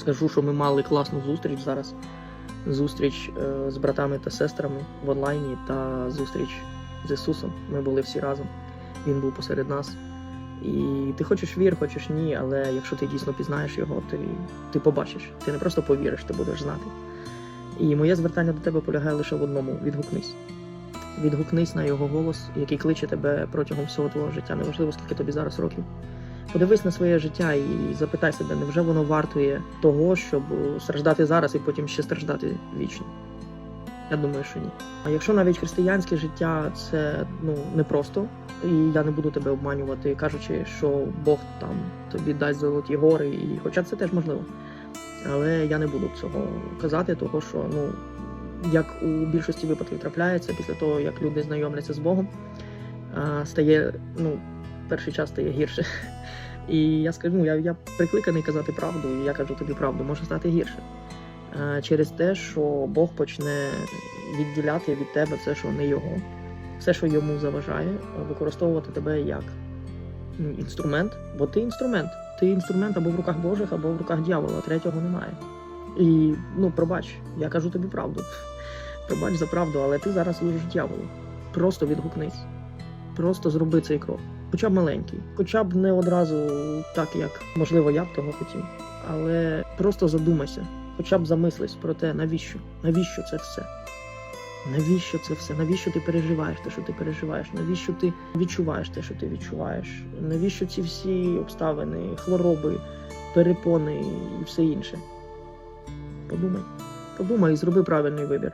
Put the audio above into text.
скажу, що ми мали класну зустріч зараз. Зустріч е, з братами та сестрами в онлайні та зустріч з Ісусом. Ми були всі разом. Він був посеред нас. І ти хочеш вір, хочеш ні, але якщо ти дійсно пізнаєш його, ти, ти побачиш. Ти не просто повіриш, ти будеш знати. І моє звертання до тебе полягає лише в одному: відгукнись. Відгукнись на його голос, який кличе тебе протягом всього твого життя. Неважливо, скільки тобі зараз років. Подивись на своє життя і запитай себе, невже воно вартує того, щоб страждати зараз і потім ще страждати вічно? Я думаю, що ні. А якщо навіть християнське життя це ну непросто, і я не буду тебе обманювати, кажучи, що Бог там тобі дасть золоті гори, і хоча це теж можливо. Але я не буду цього казати, того що ну як у більшості випадків трапляється після того, як люди знайомляться з Богом, стає ну перший час стає гірше. І я скажу, я, я прикликаний казати правду, і я кажу тобі правду, може стати гірше. Е, Через те, що Бог почне відділяти від тебе все, що не його, все, що йому заважає, використовувати тебе як ну, інструмент, бо ти інструмент. Ти інструмент або в руках Божих, або в руках дьявола, третього немає. І ну, пробач, я кажу тобі правду. Пробач за правду, але ти зараз служиш дьяволу. Просто відгукнись. Просто зроби цей крок. Хоча б маленький, хоча б не одразу так, як можливо я б того хотів. Але просто задумайся, хоча б замислись про те, навіщо? Навіщо це все? Навіщо це все? Навіщо ти переживаєш те, що ти переживаєш? Навіщо ти відчуваєш те, що ти відчуваєш? Навіщо ці всі обставини, хвороби, перепони і все інше? Подумай. Подумай і зроби правильний вибір.